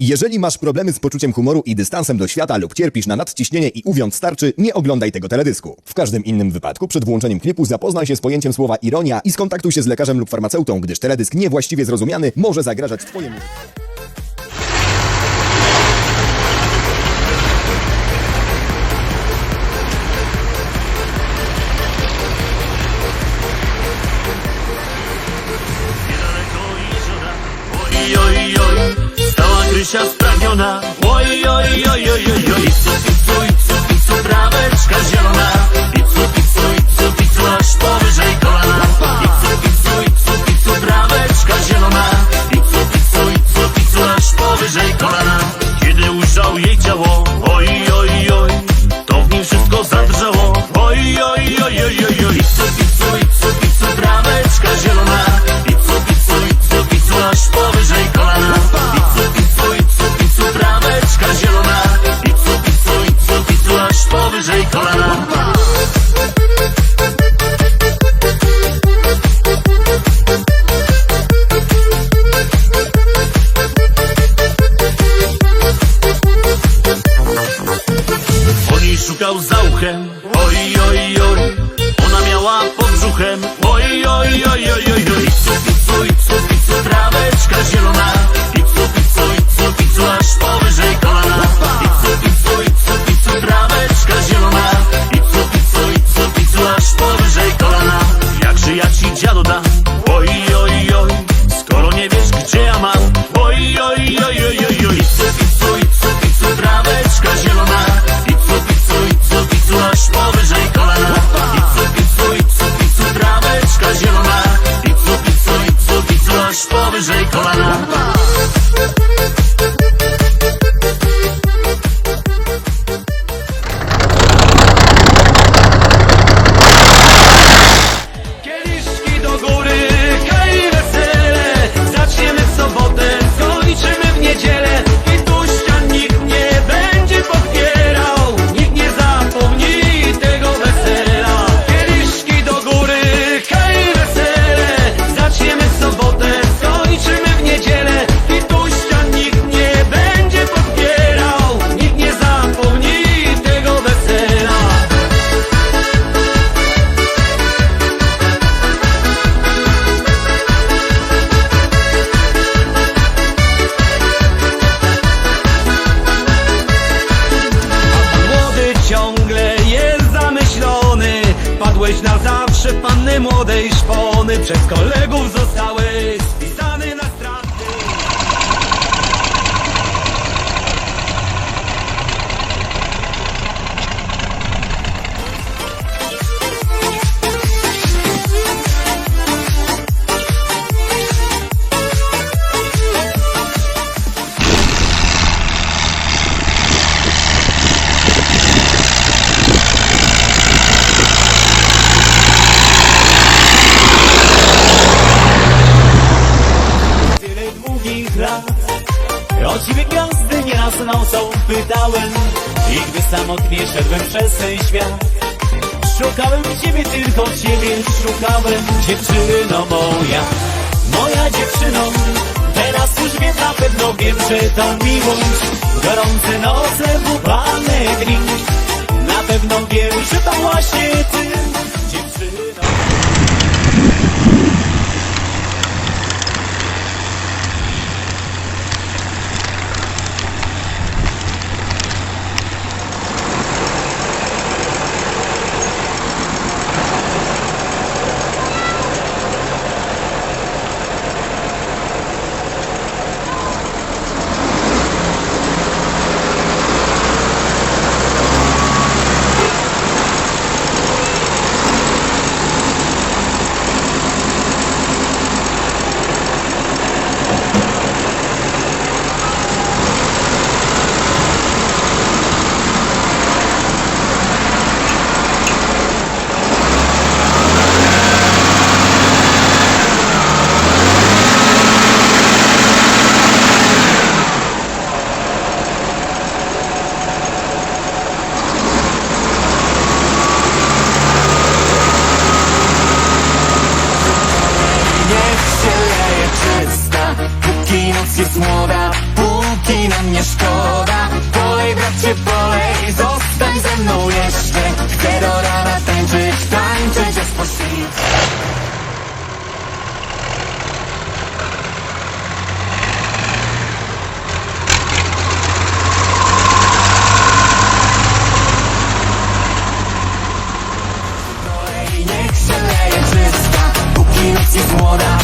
Jeżeli masz problemy z poczuciem humoru i dystansem do świata lub cierpisz na nadciśnienie i uwiąd starczy, nie oglądaj tego teledysku. W każdym innym wypadku przed włączeniem klipu zapoznaj się z pojęciem słowa ironia i skontaktuj się z lekarzem lub farmaceutą, gdyż teledysk niewłaściwie zrozumiany może zagrażać twojemu... kolana szukał za uchem Oj, oj, oj Ona miała pod brzuchem Oj, oj, oj, oj, oj, oj Icu, picu, icu, picu Traweczka zielona Aż powyżej nieraz nocą pytałem. I gdy samotnie szedłem przez ten świat Szukałem ciebie, tylko ciebie szukałem Dziewczyno moja, moja dziewczyno Teraz już wiem, na pewno wiem, że to miłość. Gorące noce, upalne dni Na pewno wiem, że to właśnie ty Dziewczyno Póki noc jest młoda, póki nam nie szkoda. Polej bracie, polej, zostań ze mną jeszcze. Chcę do rana tańczyć, tańczyć aż po świt. Póki noc jest młoda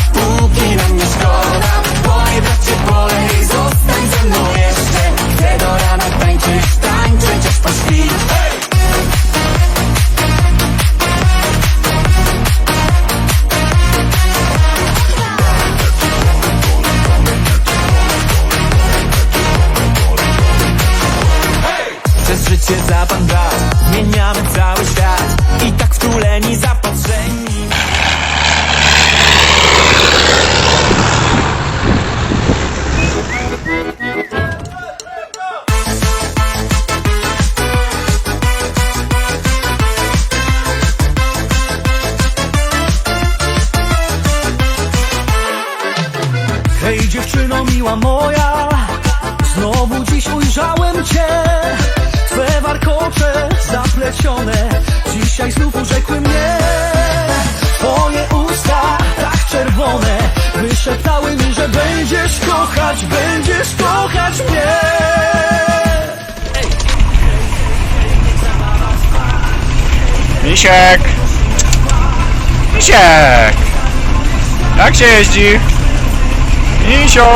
Życie za pan brat. Zmieniamy cały świat I tak wtuleni, zapatrzeni. Hej dziewczyno miła moja Znowu dziś ujrzałem cię Twe warkocze zaplecione Dzisiaj znów urzekły mnie Twoje usta tak czerwone Wyszeptały mi, że będziesz kochać Będziesz kochać mnie Misiek! Misiek! Jak się jeździ? Misio!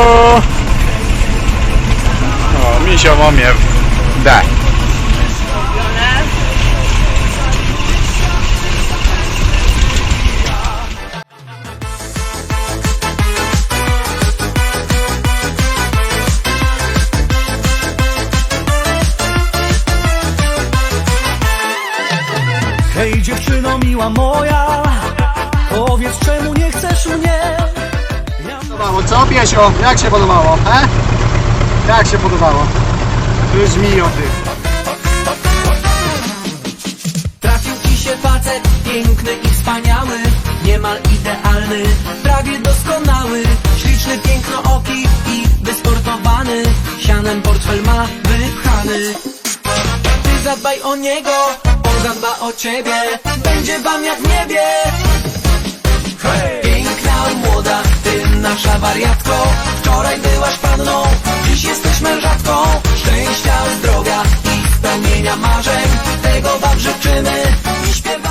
O, Misio ma mnie moja Powiedz czemu nie chcesz mnie ja podobało, co Piesio? Jak się podobało, he? Jak się podobało? Brzmi o tych. Trafił ci się facet piękny i wspaniały Niemal idealny, prawie doskonały Śliczny, pięknooki i wysportowany Sianem portfel ma wypchany Ty zadbaj o niego, o ciebie. Będzie wam jak w niebie. Piękna młoda, ty nasza wariatko. Wczoraj byłaś panną, dziś jesteś mężatką. Szczęścia, zdrowia i spełnienia marzeń. Tego wam życzymy. I śpiewamy